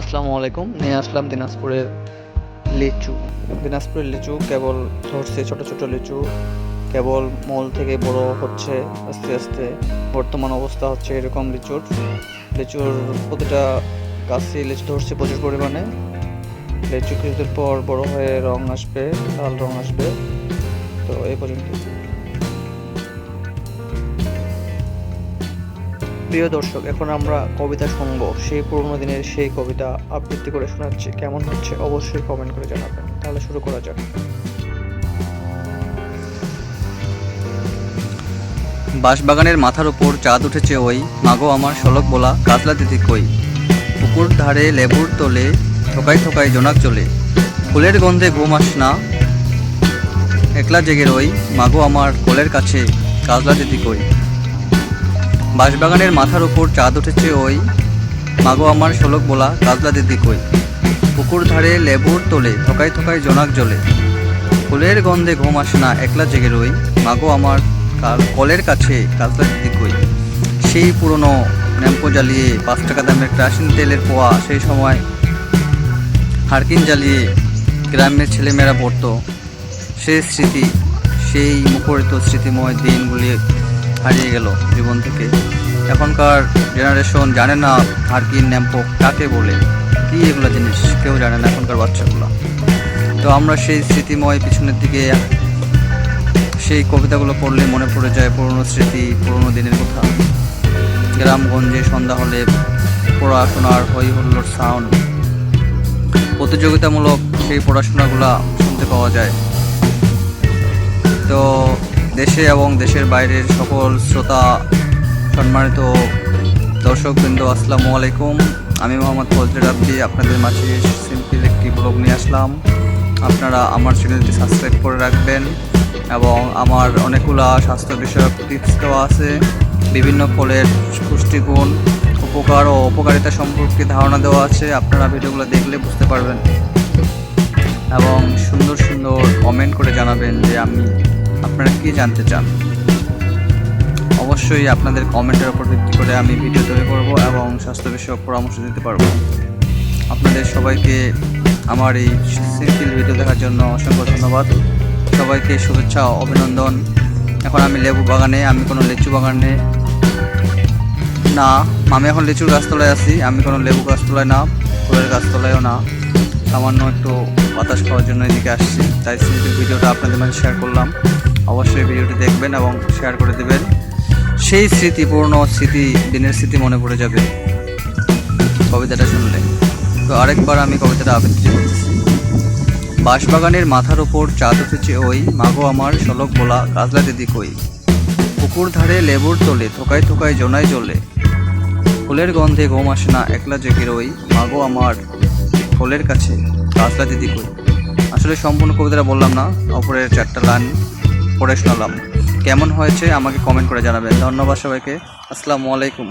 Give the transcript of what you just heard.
আসসালামু আলাইকুম। নিয়ে আসলাম দিনাজপুরের লিচু। দিনাজপুরের লিচু কেবল ধরছে ছোট ছোট লিচু। কেবল মল থেকে বড় হচ্ছে আস্তে আস্তে। বর্তমান অবস্থা হচ্ছে এরকম লিচুর। লিচুর প্রতিটা গাছে লিচু ধরছে প্রচুর পরিমাণে। লিচু কিছুদিন পর বড় হয়ে রং আসবে, লাল রং আসবে। তো এই পর্যন্ত প্রিয় দর্শক, এখন আমরা কবিতা শুনব। সেই পুরোনো দিনের সেই কবিতা আবৃত্তি করে শোনাচ্ছি। কেমন হচ্ছে অবশ্যই কমেন্ট করে জানাবেন। তাহলে শুরু করা যাক। বাঁশবাগানের মাথার উপর চাঁদ উঠেছে ওই। মাগো আমার শলক বলা কাতলা দিদি কই? পুকুর ধারে লেবুর তোলে থোকাই থোকাই জোনাক চলে। ফুলের গন্ধে ঘুম আস না, একলা জেগে রই। মাগো আমার কোলের কাছে কাজলা দিদি কই? বাঁশবাগানের মাথার উপর চাঁদ উঠেছে ওই। মাগো আমার শলক বলা কাজলা দিদি কই? পুকুর ধারে লেবুর তোলে থোকাই থোকাই জোনাক জ্বলে। ফুলের গন্ধে ঘুম আসে না, একলা জেগে রই। মাগো আমার কাল, কলের কাছে কাজলা দিদি কই? সেই পুরনো ন্যাম্পো জ্বালিয়ে পাঁচ টাকা দামের কেরাসিন তেলের পোয়া, সেই সময় হারকিন জ্বালিয়ে গ্রামের ছেলেমেয়েরা পড়তো। সেই স্মৃতি, সেই মুখরিত স্মৃতিময় দিনগুলি হারিয়ে গেল জীবন থেকে। এখনকার জেনারেশন জানে না হারকিন ন্যাম্পো কাকে বলে, কি এগুলো জিনিস কেউ জানে না এখনকার বাচ্চাগুলো। তো আমরা সেই স্মৃতিময় পিছনের দিকে সেই কবিতাগুলো পড়লে মনে পড়ে যায় পুরনো স্মৃতি, পুরনো দিনের কথা। গ্রামগঞ্জে সন্ধ্যা হলে পড়াশোনার হই হুল্লোর সাউন্ড প্রতিযোগিতামূলক সেই পড়াশোনাগুলো শুনতে পাওয়া যায়। তো দেশে এবং দেশের বাইরের সকল শ্রোতা, সম্মানিত দর্শকবৃন্দ, আসসালামু আলাইকুম। আমি মোহাম্মদ ফজলে রাব্বি, আপনাদের মাঝে সিম্পল একটি ব্লগ নিয়ে আসলাম। আপনারা আমার চ্যানেলটি সাবস্ক্রাইব করে রাখবেন এবং আমার অনেকগুলা স্বাস্থ্য বিষয়ক টিপস দেওয়া আছে। বিভিন্ন ফলের পুষ্টিগুণ, উপকার ও উপকারিতা সম্পর্কে ধারণা দেওয়া আছে। আপনারা ভিডিওগুলো দেখলে বুঝতে পারবেন। এবং সুন্দর সুন্দর কমেন্ট করে জানাবেন যে আমি আপনারা কি জানতে চান? অবশ্যই আপনাদের কমেন্টের উপর ভিত্তি করে আমি ভিডিও তৈরি করব এবং স্বাস্থ্য বিষয়ক পরামর্শ দিতে পারব। আপনাদের সবাইকে আমার এই সিম্পল ভিডিও দেখার জন্য অসংখ্য ধন্যবাদ। সবাইকে শুভেচ্ছা, অভিনন্দন। এখন আমি লেবু বাগানে, আমি কোনো লিচু বাগানে না, আমি এখন লিচুর গাছতলায় আছি, আমি কোনো লেবু গাছতলায় না, ফুলের গাছতলায়ও না। সামান্য একটু বাতাস খাওয়ার জন্য এদিকে আসছি। তাই সিম্পল ভিডিওটা আপনাদের মাঝে শেয়ার করলাম। অবশ্যই ভিডিওটি দেখবেন এবং শেয়ার করে দেবেন। সেই স্মৃতি, পুরনো স্মৃতি, দিনের স্মৃতি মনে পড়ে যাবে। কবিতাটা শুনলে। তো আরেকবার আমি কবিতাটা আবৃত্তি করতেছি। বাঁশবাগানের মাথার ওপর চাঁদ উঠেছে ওই। মাগো আমার শলক বলা কাজলা দিদি কই পুকুর ধারে লেবুর তোলে, থোকায় থোকায় জোনায় জ্বলে ফুলের গন্ধে ঘুম আসে না, একলা জেগে রই মাগো আমার ফুলের কাছে কাজলা দিদি কই আসলে সম্পূর্ণ কবিতাটা বললাম না, অপরের চারটা লাইন পড়ে শোনালাম। কেমন হয়েছে আমাকে কমেন্ট করে জানাবেন। ধন্যবাদ সবাইকে। আসসালামু আলাইকুম।